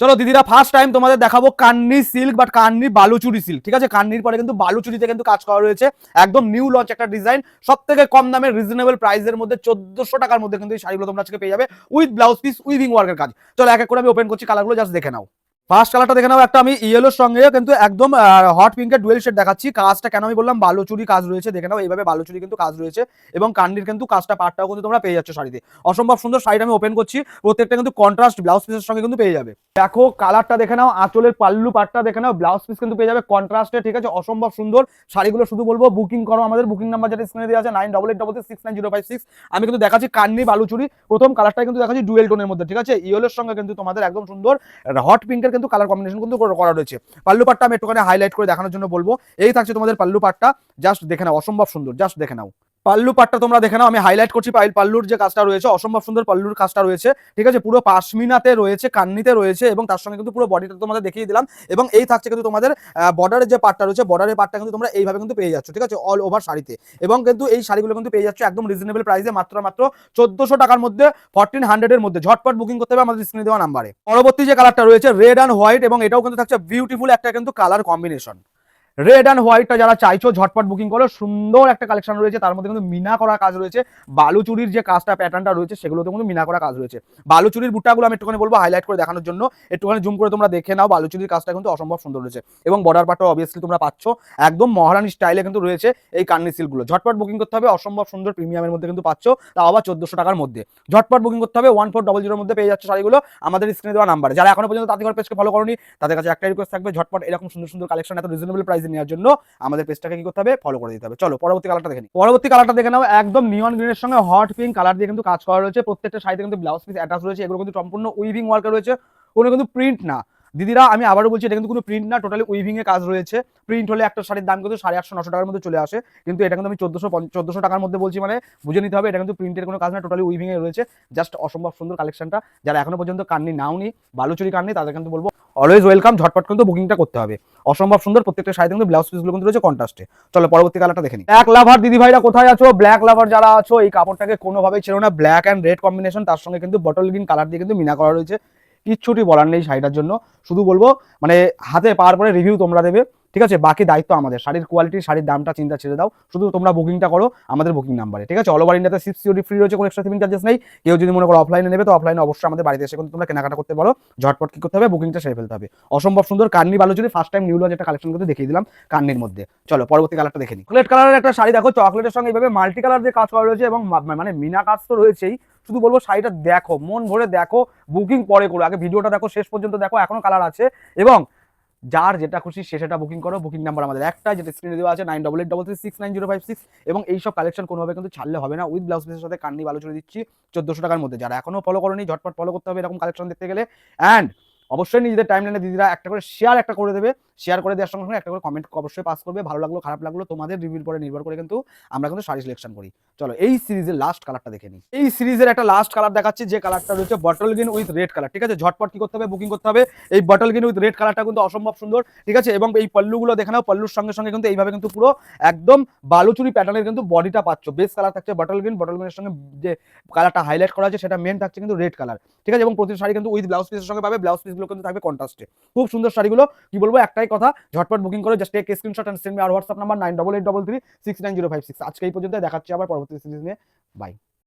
চলো দিদিরা first time তোমাদের দেখাবো Kanni silk but Kanni Baluchari silk ঠিক আছে? কান্নির পরে কিন্তু বালুচুরিতে কিন্তু কাজ করা রয়েছে। একদম নিউ লঞ্চ একটা ডিজাইন সব থেকে কম দামের রিজনেবল প্রাইসের মধ্যে চোদ্দশো টাকার মধ্যে কিন্তু এই শাড়িগুলো তোমরা আজকে পেয়ে যাবে উইথ ব্লাউজ পিস উইভিং ওয়ার্কের কাজ। চলো এক এক করে আমি ওপেন করছি কালারগুলো জাস্ট দেখে নাও। ফার্স্ট কালারটা দেখে নাও, একটা আমি ইয়েলোর সঙ্গে কিন্তু একদম হট পিঙ্কের ডুয়েল শেড দেখাচ্ছি। কাজটা কেন আমি বললাম, বালুচুরি কাজ রয়েছে। দেখে নাও, এইভাবে বালুচুরি কিন্তু কাজ রয়েছে। এবং কান্ডির কিন্তু কাজটা পাটটাও কিন্তু তোমরা পেয়ে যাচ্ছ শাড়িতে। অসম্ভব সুন্দর শাড়িটা আমি ওপেন করছি। প্রত্যেকটা কিন্তু কন্ট্রাস্ট ব্লাউজ পিসের সঙ্গে কিন্তু পেয়ে যাবে। দেখো কালারটা দেখে নাও, আঁচলের পাল্লু পাটটা দেখে নাও ব্লাউজ পিস কিন্তু পেয়ে যাবে কন্ট্রাস্টে ঠিক আছে? অসম্ভব সুন্দর। শাড়িগুলো শুধু বলব বুকিং করো আমাদের বুকিং নাম্বার যেটা স্ক্রিনে দেওয়া আছে nine double eight double six nine zero five six আমি কিন্তু দেখাচ্ছি কান্নি বালুচুরি। প্রথম কালারটা কিন্তু দেখাচ্ছি ডুয়েল টোনের মধ্যে, ঠিক আছে? ইয়েলোর সঙ্গে কিন্তু তোমাদের একদম সুন্দর হট পিঙ্কের কিন্তু কালার কম্বিনেশন কিন্তু করা রয়েছে। পাল্লু পাটটা আমি একটুখানি হাইলাইট করে দেখানোর জন্য বলব। এই থাকছে তোমাদের পাল্লু পাটটা। জাস্ট দেখে নাও, অসম্ভব সুন্দর। জাস্ট দেখে নাও। পাল্লু পাটটা তোমরা দেখে নাও, আমি হাইলাইট করছি, পাইল পাল্লুর যে কাজটা রয়েছে, অসম্ভব সুন্দর পাল্লুর কাজটা রয়েছে, ঠিক আছে? পুরো পাশমিনাতে রয়েছে, কান্নিতে রয়েছে এবং তার সঙ্গে কিন্তু পুরো বডিটা তোমাদের দেখিয়ে দিলাম এবং এই থাকছে কিন্তু তোমাদের বর্ডারের যে পাটটা রয়েছে বর্ডারের পাটটা কিন্তু তোমরা এইভাবে কিন্তু পেয়ে যাচ্ছ, ঠিক আছে? অল ওভার শাড়িতে। এবং কিন্তু এই শাড়িগুলো কিন্তু পেয়ে যাচ্ছ একদম রিজনেবল প্রাইসে মাত্র মাত্র চোদ্দশো টাকার মধ্যে ফোরটিন হান্ড্রেডের মধ্যে। ঝটপট বুকিং করতে হবে আমাদের স্ক্রিনে দেওয়া নাম্বারে পরবর্তী যে কালারটা রয়েছে রেড অ্যান্ড হোয়াইট এবং এটাও কিন্তু থাকছে বিউটিফুল একটা কিন্তু কালার কম্বিনেশন রেড অ্যান্ড হোয়াইটটা যারা চাইছো, ঝটপট বুকিং করো। সুন্দর একটা কালেকশন রয়েছে। তার মধ্যে কিন্তু মিনা করা কাজ রয়েছে। বালুচুরির যে কাজটা প্যাটার্নটা রয়েছে, সেগুলোতে কিন্তু মিনা করা কাজ রয়েছে। বালুচুরির বুটাগুলো আমি একটুখানি বলব হাইলাইট করে দেখানোর জন্য। একটুখানি জুম করে তোমরা দেখে নাও বালুচুরির কাজটা কিন্তু অসম্ভব সুন্দর রয়েছে। এবং বর্ডার পাটটা অবভিয়াসলি তোমরা পাচ্ছ। একদম মহারানি স্টাইলে কিন্তু রয়েছে এই কান্নি সিল্কগুলো ঝটপট বুকিং করতে হবে, অসম্ভব সুন্দর প্রিমিয়ামের মধ্যে কিন্তু পাচ্ছ। তাও আবার চোদ্দশো টাকার মধ্যে। ঝটপট বুকিং করতে হবে ওয়ান ফোর ডবল জিরোর মধ্যে পেয়ে যাচ্ছে শাড়িগুলো। আমাদের স্ক্রিনে দেওয়া নাম্বার যারা এখনও পর্যন্ত তাঁতিঘর পেজকে ফলো করনি, তাদের কাছে একটা রিকোয়েস্ট থাকবে, ঝটপট এরকম সুন্দর সুন্দর কালেকশন এত রিজনেবল প্রাইসে নেওয়ার জন্য আমাদের পেজটাকে কি করতে হবে? ফলো করে দিতে হবে। চলো, পরবর্তী কালারটা দেখে পরবর্তী কালারটা দেখে নাও। একদম নিয়ন গ্রিনের সঙ্গে হট পিঙ্ক কালার দিয়ে কিন্তু কাজ করা রয়েছে। প্রত্যেকটা শাড়িতে কিন্তু ব্লাউজ পিস অ্যাটাচ রয়েছে। এগুলো কিন্তু সম্পূর্ণ উইভিং ওয়ার্কে রয়েছে। কোনো কিন্তু প্রিন্ট না। দিদিরা, আমি আবারও বলছি, এটা কিন্তু কোনো প্রিন্ট না। টোটালি উইভিং এ কাজ রয়েছে। প্রিন্ট হলে একটা শাড়ির দাম কিন্তু সাড়ে আটশো, নশো টাকার মধ্যে চলে আসে। কিন্তু এটা কিন্তু আমি চোদ্দশো চোদ্দশো টাকার মধ্যে বলছি মানে বুঝে নিতে হবে। এটা কিন্তু প্রিন্টের কোনো কাজ না। টোটালি উইভিং এ রয়েছে। জাস্ট অসম্ভব সুন্দর কালেকশনটা যারা এখনও পর্যন্ত কান্নি নাওনি বালুচুরি কান্নি তাদের কিন্তু বলব অলওয়েজ ওয়েলকাম ঝটপট কিন্তু বুকিংটা করতে হবে। অসম্ভব সুন্দর প্রত্যেকটা শাড়িতে কিন্তু ব্লাউজ পিসগুলো কিন্তু রয়েছে কন্ট্রাস্টে চলো, পরবর্তী কালারটা দেখে নিই। ব্ল্যাক লাভার দিদি ভাইরা কোথায় আছো? ব্ল্যাক লাভার যারা আছো, এই কাপড়টাকে কোনোভাবেই ছিল না। ব্ল্যাক অ্যান্ড রেড কম্বিনেশন তার সঙ্গে কিন্তু বটল গ্রিন কালার দিয়ে কিন্তু মিনা করা রয়েছে। কিচ্ছুটি বলার নেই শাড়িটার জন্য। শুধু বলব মানে হাতে পাওয়ার পরে রিভিউ তোমরা দেবে। ঠিক আছে? বাকি দায়িত্ব আমাদের। শাড়ির কোয়ালিটি শাড়ির দামটা, চিন্তা ছেড়ে দাও। শুধু তোমরা বুকিংটা করো আমাদের বুকিং নাম্বারে ঠিক আছে? অল ওভার ইন্ডিয়াতে সিক্স সিওডি ফ্রি রয়েছে, কোনো এক্সট্রা শিপিং চার্জেস নেই। কেউ যদি মনে করো অফলাইনে নেবে, তো অফলাইনে অবশ্যই আমাদের বাড়িতে এসে কিন্তু তোমরা কেনাকাটা করতে পারো। ঝটপট কি করতে হবে? বুকিংটা সেরে ফেলতে হবে। অসম্ভব সুন্দর Kanni Baluchari first time new launch একটা কালেকশন কিন্তু দেখিয়ে দিলাম কান্নির মধ্যে। চলো, পরবর্তী কালারটা দেখে নিই। চকলেট কালারের একটা শাড়ি দেখো চকলেটের সঙ্গে এইভাবে মাল্টি কালার দিয়ে কাজ করা রয়েছে এবং মানে মিনা কাজ তো রয়েছেই। শুধু বলব শাড়িটা দেখো, মন ভরে দেখো বুকিং পরে করো। আগে ভিডিওটা দেখো, শেষ পর্যন্ত দেখো, এখনও কালার আছে। এবং যার যেটা খুশি সে সেটা বুকিং করো বুকিং নাম্বার আমাদের একটা, যেটা স্ক্রিনে দেওয়া আছে nine double eight double three six nine zero five six এবং এইসব কালেকশন কোনোভাবে কিন্তু ছাড়লে হবে না। উইথ ব্লাউজ পিসের সাথে কান্নি ভালো চলে দিচ্ছি, চোদ্দশো টাকার মধ্যে। যারা এখনও ফলো করেনি, ঝটপট ফলো করতে হবে এরকম কালেকশন দেখতে গেলে। অ্যান্ড অবশ্যই নিজেদের টাইম লাইনে দিদিরা একটা করে শেয়ার একটা করে দেবে। শেয়ার করে দেওয়ার সঙ্গে সঙ্গে একটা করে কমেন্ট অবশ্যই পাস করবে। ভালো লাগল, খারাপ লাগল, তোমাদের রিভিউর পরে নির্ভর করে কিন্তু আমরা কিন্তু শাড়ি সিলেকশন করি। চলো, এই সিরিজের লাস্ট কালারটা দেখে নিই। এই সিরিজের একটা লাস্ট কালার দেখাচ্ছি, যে কালারটা রয়েছে bottle green with red colour ঠিক আছে? ঝটপট কি করতে হবে? বুকিং করতে হবে। এই বটল গ্রিন উইথ রেড কালারটা কিন্তু অসম্ভব সুন্দর, ঠিক আছে? এবং এই পল্লুগুলো দেখে নাও, পল্লুর সঙ্গে সঙ্গে কিন্তু এইভাবে কিন্তু পুরো একদম বালুচুরি প্যাটার্নের কিন্তু বডিটা পাচ্ছ। বেস কালার থাকছে বটল গ্রিন বটল গ্রিনের সঙ্গে যে কালারটা হাইলাইট করা আছে, সেটা মেন থাকছে কিন্তু রেড কালার ঠিক আছে? এবং প্রতি শাড়ি কিন্তু উইথ ব্লাউজ পিসের সঙ্গে পাবে ব্লাউজ পিসগুলো কিন্তু থাকবে কন্ট্রাস্টে খুব সুন্দর শাড়িগুলো, কি বলব? একটাই কথা। ঝটপট বুকিং করে just take screenshot and send R WhatsApp number nine double eight double three six nine zero five six আজকে এই পর্যন্ত দেখাচ্ছি আবার পরবর্তী সিরিজ নিয়ে। বাই